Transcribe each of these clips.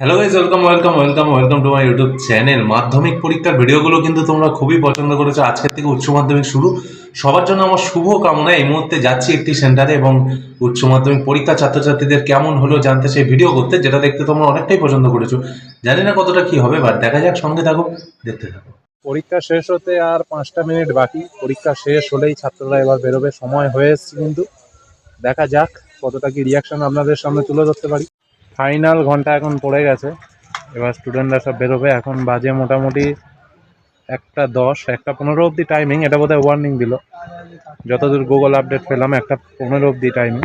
Hello guys welcome welcome welcome welcome to my YouTube channel মাধ্যমিক পরীক্ষার ভিডিওগুলো কিন্তু তোমরা খুবই পছন্দ করেছ। আজকের থেকে উচ্চ মাধ্যমিক শুরু। সবার জন্য আমার শুভ কামনা, এই মুহূর্তে যাচ্ছি একটি সেন্টারে এবং উচ্চ মাধ্যমিক পরীক্ষা ছাত্রছাত্রীদের কেমন হলো জানতে সেই ভিডিও করতে, যেটা দেখতে তোমরা অনেকটাই পছন্দ করেছ। জানি না কতটা কি হবে বাট দেখা যাক, সঙ্গে থাকো, দেখতে থাকো। পরীক্ষা শেষ হতে আর পাঁচটা মিনিট বাকি। পরীক্ষা শেষ হলেই ছাত্ররা এবার বেরোবে। সময় হয়ে এসছে কিন্তু। দেখা যাক কতটা কি রিয়াকশন আপনাদের সামনে তুলে ধরতে পারি। ফাইনাল ঘণ্টা এখন পড়ে গেছে। এবার স্টুডেন্টরা সব বেরোবে। এখন বাজে মোটামুটি একটা দশ, একটা পনেরো অবধি টাইমিং এটা বোধহয় ওয়ার্নিং দিল। যতদূর গুগল আপডেট পেলাম, একটা পনেরো অবধি টাইমিং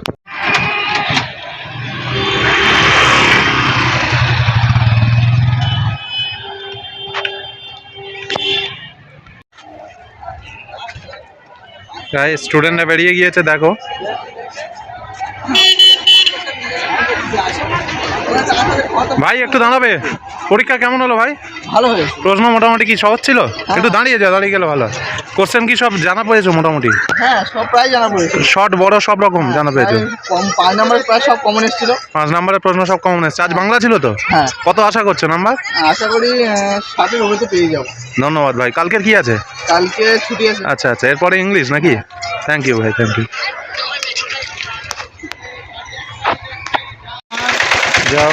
স্টুডেন্টরা বেরিয়ে গিয়েছে, দেখো। ভাই একটু দাঁড়াবে? পরীক্ষা কেমন হলো ভাই? ভালো হয়েছে। প্রশ্ন মোটামুটি কি সহজ ছিল? একটু দাঁড়িয়ে যা দাঁড়িয়ে গেলে ভালো কোশ্চেন কি সব জানা পেয়েছ মোটামুটি? হ্যাঁ সব প্রায় জানা পড়েছে শর্ট বড় সব রকম জানা পেয়েছ। কম পাঁচ নাম্বারের প্রায় সব কমন এসেছিল। পাঁচ নম্বরের প্রশ্ন সব কমন এসেছে। আজ বাংলা ছিল তো? হ্যাঁ। কত আশা করছ নাম্বার? আশা করি ষাটের উপরে পেয়ে যাব। ধন্যবাদ ভাই। কালকের কি আছে? কালকে ছুটি আছে। আচ্ছা আচ্ছা। এরপরে ইংলিশ নাকি? থ্যাংক ইউ ভাই থ্যাংক ইউ যাও।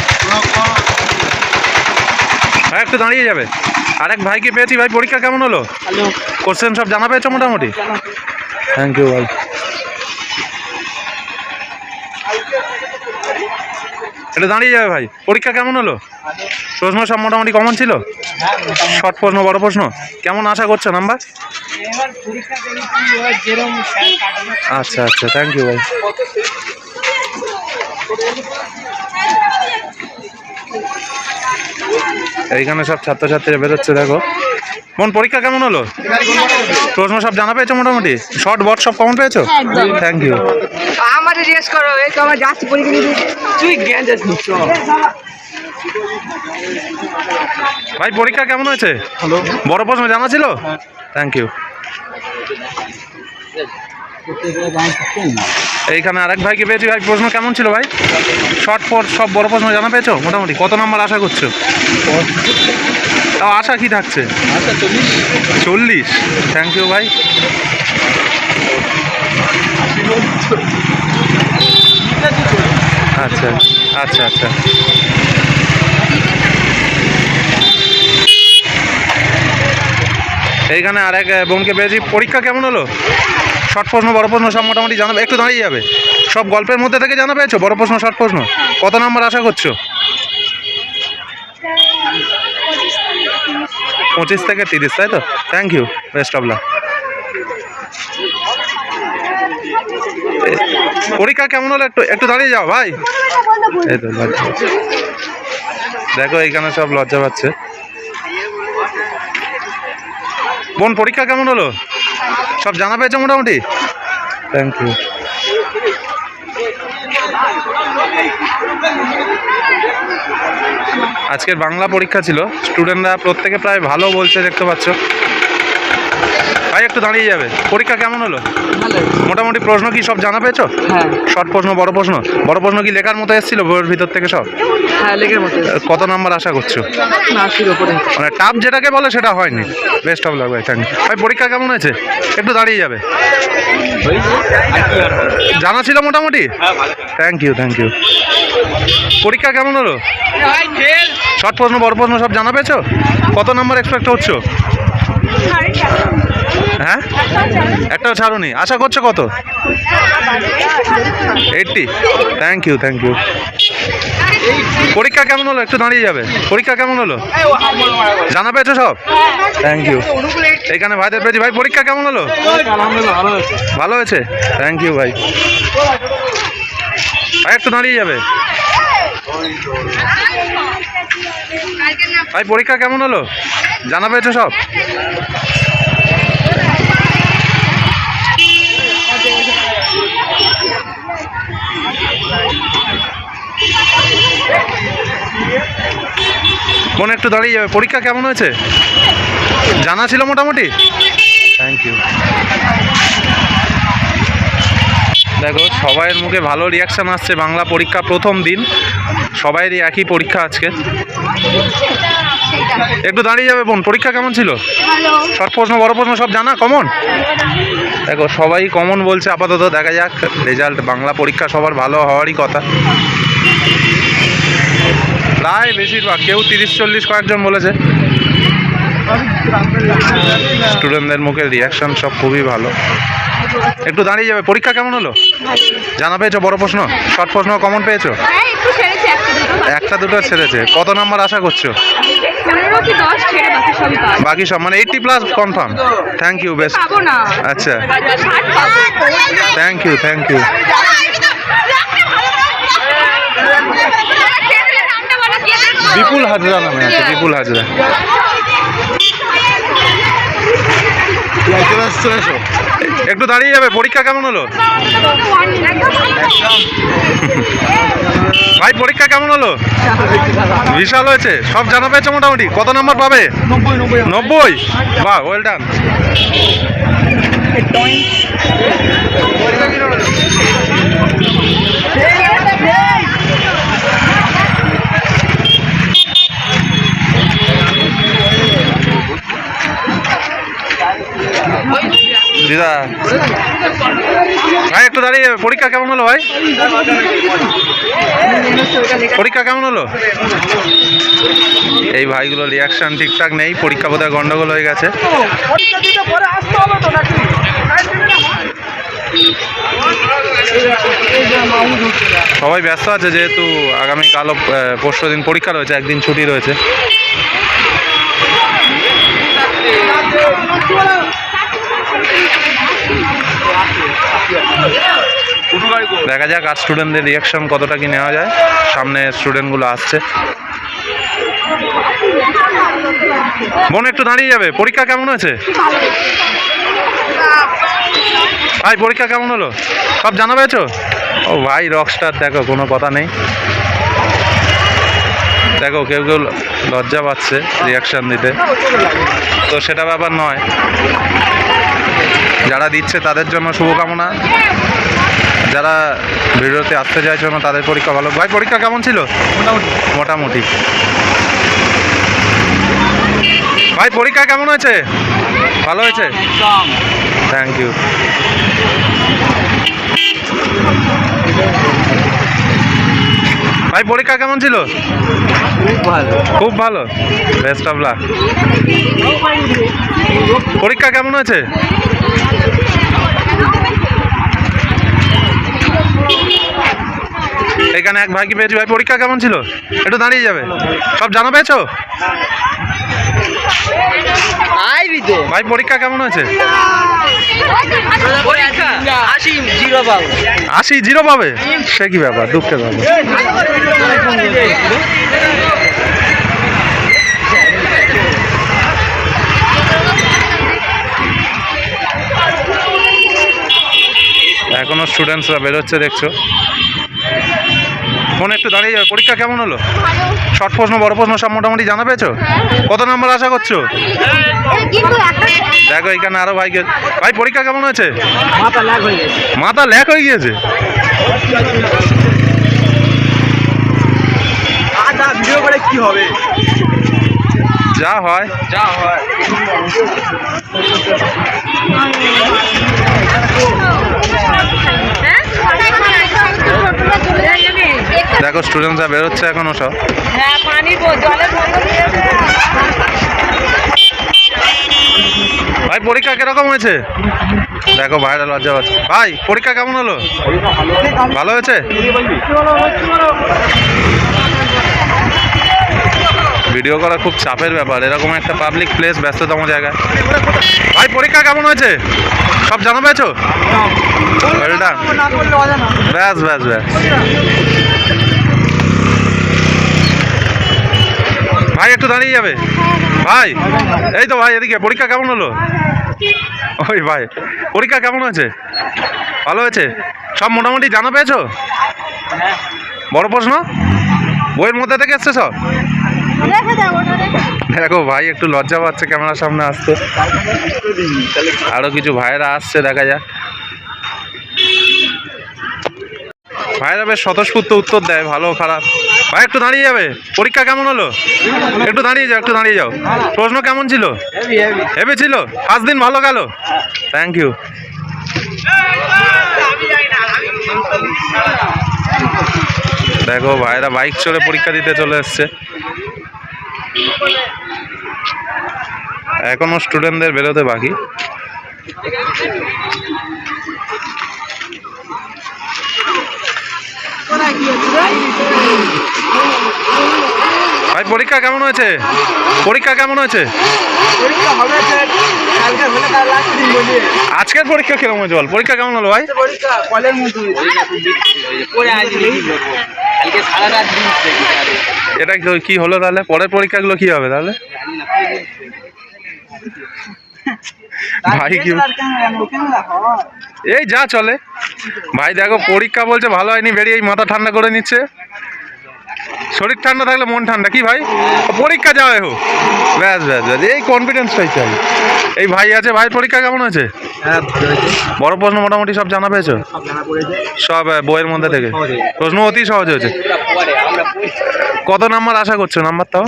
ভাই একটু দাঁড়িয়ে যাবে। আরেক ভাইকে পেয়েছি। ভাই পরীক্ষা কেমন হলো? কোশ্চেন সব জানা পেয়েছ মোটামুটি? থ্যাংক ইউ ভাই। এটা দাঁড়িয়ে যাবে ভাই। পরীক্ষা কেমন হলো? প্রশ্ন সব মোটামুটি কমন ছিল? শর্ট প্রশ্ন বড় প্রশ্ন? কেমন আশা করছ নাম্বার? আচ্ছা আচ্ছা। থ্যাংক ইউ ভাই। এইখানে সব ছাত্রছাত্রীরা বেরোচ্ছে দেখো। মন পরীক্ষা কেমন হলো? প্রশ্ন সব জানা পেয়েছ মোটামুটি? শর্ট বট সব কমন পেয়েছ? থ্যাংক ইউ আমাদের জিজ্ঞেস করো এই তো আমার যাচ্ছি পরীক্ষা তুই জ্ঞান ভাই পরীক্ষা কেমন হয়েছে? বড় প্রশ্ন জানা ছিল? থ্যাংক ইউ এইখানে আরেক ভাইকে পেয়েছি। ভাই, প্রশ্ন কেমন ছিল ভাই? শর্ট পর সব বড় প্রশ্ন জানা পেয়েছ? মোটামুটি। কত নাম্বার আশা করছ? তাও আশা কি থাকছে? চল্লিশ। থ্যাংক ইউ ভাই। আচ্ছা আচ্ছা আচ্ছা। এইখানে আরেক বোনকে পেয়েছি। পরীক্ষা কেমন হলো? শর্ট প্রশ্ন বড় প্রশ্ন সব মোটামুটি জানাবে। একটু দাঁড়িয়ে যাবে। সব গল্পের মধ্যে থেকে জানা পেয়েছ? বড় প্রশ্ন শর্ট প্রশ্ন? কত নাম্বার আশা করছ? পঁচিশ থেকে তিরিশ, তাই তো? Thank you best of luck পরীক্ষা কেমন হলো একটু একটু দাঁড়িয়ে যাও, ভাই। তো দেখো, এইখানে সব লজ্জা পাচ্ছে। বোন, পরীক্ষা কেমন হলো? সব জানা পেয়েছ মোটামুটি? থ্যাংক ইউ আজকের বাংলা পরীক্ষা ছিল। স্টুডেন্টরা প্রত্যেকে প্রায় ভালো বলছে দেখতে পাচ্ছ। ভাই একটু দাঁড়িয়ে যাবে। পরীক্ষা কেমন হলো? মোটামুটি প্রশ্ন কি সব জানা পেয়েছ? হ্যাঁ। শর্ট প্রশ্ন বড় প্রশ্ন? বড় প্রশ্ন কি লেখার মতো এসেছিল বইয়ের ভিতর থেকে সব? হ্যাঁ কত নাম্বার আশা করছ? মানে টাপ যেটাকে বলে সেটা হয়নি। বেস্ট অফ লাক ভাই থ্যাংক ইউ ভাই পরীক্ষা কেমন হয়েছে? একটু দাঁড়িয়ে যাবে। জানা ছিল মোটামুটি? থ্যাংক ইউ থ্যাংক ইউ পরীক্ষা কেমন হলো? শর্ট প্রশ্ন বড় প্রশ্ন সব জানা পেয়েছ? কত নাম্বার এক্সপেক্ট করছ হ্যাঁ? একটাও ছাড়ুনি আশা করছ কত? Eighty. Thank you thank you পরীক্ষা কেমন হলো? একটু দাঁড়িয়ে যাবে। পরীক্ষা কেমন হলো? জানা পেয়েছ সব? থ্যাংক ইউ এখানে ভাইদের পেয়েছি। ভাই, পরীক্ষা কেমন হলো? ভালো হয়েছে? থ্যাংক ইউ ভাই। ভাই, একটু দাঁড়িয়ে যাবে। ভাই, পরীক্ষা কেমন হলো? জানা পেয়েছ সব? মনে একটু দাঁড়িয়ে যাবে। পরীক্ষা কেমন হয়েছে? জানা ছিল মোটামুটি? থ্যাংক ইউ দেখো সবাইয়ের মুখে ভালো রিয়াকশান আসছে। বাংলা পরীক্ষা প্রথম দিন। সবাইরই একই পরীক্ষা আজকে। একটু দাঁড়িয়ে যাবে বোন পরীক্ষা কেমন ছিল? শর্ট প্রশ্ন বড় প্রশ্ন সব জানা কমন দেখো সবাই কমন বলছে আপাতত দেখা যাক। রেজাল্ট বাংলা পরীক্ষা সবার ভালো হওয়ারই কথা। প্রায় বেশিরভাগ। কেউ তিরিশ চল্লিশ কয়েকজন বলেছে। স্টুডেন্টদের মুখে রিয়াকশন সব খুবই ভালো। একটু দাঁড়িয়ে যাবে। পরীক্ষা কেমন হলো? জানা পেয়েছ? বড় প্রশ্ন? শর্ট প্রশ্ন কমন পেয়েছ? হ্যাঁ একটু দুটো ছেড়েছে। কত নাম্বার আশা করছ? বাকি সব মানে eighty plus confirm thank you best আচ্ছা। থ্যাংক ইউ থ্যাংক ইউ নামটা বলো কি আছে? বিপুল হাজরা নামে আছে, বিপুল হাজরা। একটু দাঁড়িয়ে যাবে, পরীক্ষা কেমন হলো? ভাই, পরীক্ষা কেমন হলো? বিশাল হয়েছে, সব জানা পেয়েছে মোটামুটি? কত নাম্বার পাবে? নব্বই। বাহ ওয়েল ডান দিদা। ভাই, একটু দাঁড়িয়ে, পরীক্ষা কেমন হলো ভাই? পরীক্ষা কেমন হলো? এই ভাইগুলো রিয়াকশন ঠিকঠাক নেই, পরীক্ষা বোধহয় গন্ডগোল হয়ে গেছে। সবাই ব্যস্ত আছে, যেহেতু আগামীকালও পরশু দিন পরীক্ষা রয়েছে, একদিন ছুটি রয়েছে। দেখা যাক, আর স্টুডেন্টদের রিয়াকশন কতটা কি নেওয়া যায়। সামনে স্টুডেন্টগুলো আসছে। বোন, একটু দাঁড়িয়ে যাবে। পরীক্ষা কেমন হয়েছে? ভাই, পরীক্ষা কেমন হলো? সব জানা পেয়েছ? ও ভাই রকস্টার দেখো, কোনো কথা নেই। দেখো, কেউ কেউ লজ্জা পাচ্ছে রিয়াকশন দিতে। তো সেটা ব্যাপার নয়। যারা দিচ্ছে তাদের জন্য শুভকামনা। যারা ভিডিওতে আসতে চাইছে না তাদের পরীক্ষা ভালো। ভাই পরীক্ষা কেমন ছিল? মোটামুটি। মোটামুটি। ভাই পরীক্ষা কেমন হয়েছে? ভালো হয়েছে? থ্যাংক ইউ ভাই পরীক্ষা কেমন ছিল? খুব ভালো। বেস্ট অফ লাক পরীক্ষা কেমন হয়েছে? এখানে এক ভাইকে পেয়েছি। ভাই পরীক্ষা কেমন ছিল? একটু দাঁড়িয়ে যাবে। সব জানা পেয়েছ? ভাই পরীক্ষা কেমন হয়েছে? আশি জিরো পাবো। সে কি ব্যাপার? দুঃখের ব্যাপার। এখনও স্টুডেন্টসরা বেরোচ্ছে দেখছ। মনে একটু দাঁড়িয়ে যাবে। পরীক্ষা কেমন হলো? শর্ট প্রশ্ন বড় প্রশ্ন সব মোটামুটি জানা পেয়েছ? কত নাম্বার আশা করছ? দেখো এখানে আরও ভাইকে ভাই পরীক্ষা কেমন হয়েছে? মাথা লাগ হয়ে গেছে। মাথা ল্যাক হয়ে গিয়েছে? ভিডিও করে কি হবে? যা হয়। যা হয়। দেখো স্টুডেন্টসরা বেরোচ্ছে এখনও সব। হ্যাঁ পানি জলের ভাই পরীক্ষা কীরকম হয়েছে? দেখো ভাইরা লজ্জা পাচ্ছে। ভাই পরীক্ষা কেমন হলো? ভালো হয়েছে? ভিডিও করা খুব চাপের ব্যাপার এরকম একটা পাবলিক প্লেস ব্যস্ততম জায়গায়। ভাই পরীক্ষা কেমন হয়েছে? সব জানা পেয়েছ? ব্যাস ব্যাস ব্যাস। ভাই, একটু দাঁড়িয়ে যাবে? ভাই, এই তো ভাই, এদিকে, পরীক্ষা কেমন হলো? ওই ভাই, পরীক্ষা কেমন হয়েছে? ভালো হয়েছে? সব মোটামুটি জানা পেয়েছ? বড় প্রশ্ন? বইয়ের মধ্যে থেকে এসছে সব? দেখো ভাই, একটু লজ্জা পাচ্ছে, ক্যামেরার সামনে আসতে। আরও কিছু ভাইয়েরা আসছে, দেখা যাক। ভাইরা বেশ স্বতঃস্ফূর্ত উত্তর দেয়, ভালো খারাপ। ভাই, একটু দাঁড়িয়ে যাবে। পরীক্ষা কেমন হলো? একটু দাঁড়িয়ে যাও, একটু দাঁড়িয়ে যাও। প্রশ্ন কেমন ছিল? হেভি ছিল। পাঁচ দিন ভালো গেল। থ্যাংক ইউ দেখো, ভাইরা বাইক চড়ে পরীক্ষা দিতে চলে এসছে। এখনও স্টুডেন্টদের বেরোতে বাকি। ভাই পরীক্ষা কেমন হয়েছে? পরীক্ষা কেমন হয়েছে? আজকের পরীক্ষা কেমন হয়েছে বল? পরীক্ষা কেমন হলো ভাই? এটা কি- কি হলো তাহলে? পরের পরীক্ষাগুলো কি হবে তাহলে? ভাই কি এই যা চলে। ভাই দেখো পরীক্ষা বলছে ভালো হয়নি বেরিয়ে এই মাথা ঠান্ডা করে নিচ্ছে। শরীর ঠান্ডা থাকলে মন ঠান্ডা কি ভাই? পরীক্ষা যাওয়াই হোক। ব্যাস ব্যাস ব্যাস এই কনফিডেন্সটাই চাই। এই ভাই আছে ভাই পরীক্ষা কেমন হয়েছে? হ্যাঁ বড় প্রশ্ন মোটামুটি সব জানা পেয়েছ? সব বইয়ের মধ্যে থেকে। প্রশ্ন অতি সহজ হয়েছে। কত নাম্বার আশা করছ? নাম্বার তাও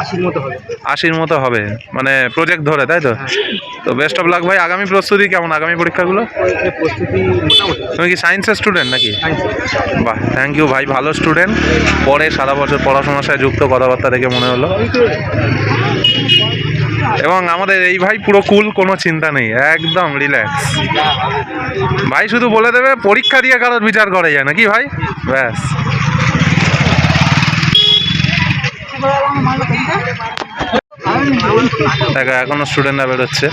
আশির মতো হবে। আশির মতো হবে। মানে প্রজেক্ট ধরে তাই তো? তো বেস্ট অফ লাক ভাই আগামী প্রস্তুতি কেমন? আগামী পরীক্ষাগুলো? তুমি কি সায়েন্সের স্টুডেন্ট নাকি? বাহ থ্যাংক ইউ ভাই ভালো স্টুডেন্ট পরে সারা বছর পড়াশোনার সাথে যুক্ত কথাবার্তা দেখে মনে হলো। এবং আমাদের এই ভাই পুরো কুল কোনো চিন্তা নেই। একদম রিল্যাক্স ভাই শুধু বলে দেবে পরীক্ষা দিয়ে কারোর বিচার করে যায় নাকি ভাই? ব্যাস। দেখো, এখনও স্টুডেন্টরা বেরোচ্ছে।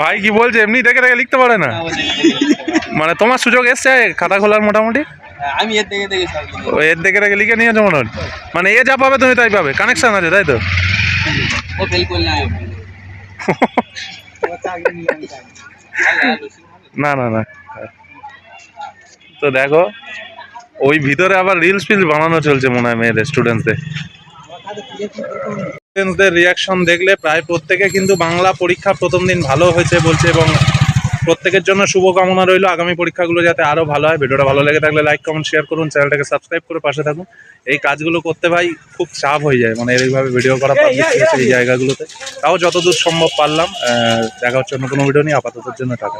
ভাই কি বলছে? এমনি দেখে দেখে লিখতে পারে না? মানে তোমার সুযোগ এসছে, খাতা খোলার মোটামুটি? আমি এর দেখে দেখে লিখে নিয়েছো মনে মোটামুটি মানে এ যা পাবে তুমি তাই পাবে কানেকশন আছে, তাই তো? না না না। তো দেখো, ওই ভিতরে আবার রিলস ফিলস বানানো চলছে মনে হয় মেয়েদের স্টুডেন্টসদের রিয়াকশন দেখলে প্রায় প্রত্যেকে কিন্তু বাংলা পরীক্ষা প্রথম দিন ভালো হয়েছে বলছে এবং প্রত্যেকের জন্য শুভকামনা রইল। আগামী পরীক্ষাগুলো যাতে আরও ভালো হয়। ভিডিওটা ভালো লেগে থাকলে লাইক কমেন্ট শেয়ার করুন। চ্যানেলটাকে সাবস্ক্রাইব করে পাশে থাকুন। এই কাজগুলো করতে ভাই খুব চাপ হয়ে যায়। মানে এইভাবে ভিডিও করা পাবলিক এই জায়গাগুলোতে। তাও যতদূর সম্ভব পারলাম। দেখা হচ্ছে অন্য কোনো ভিডিও নিয়ে। আপাতত জন্য টাকা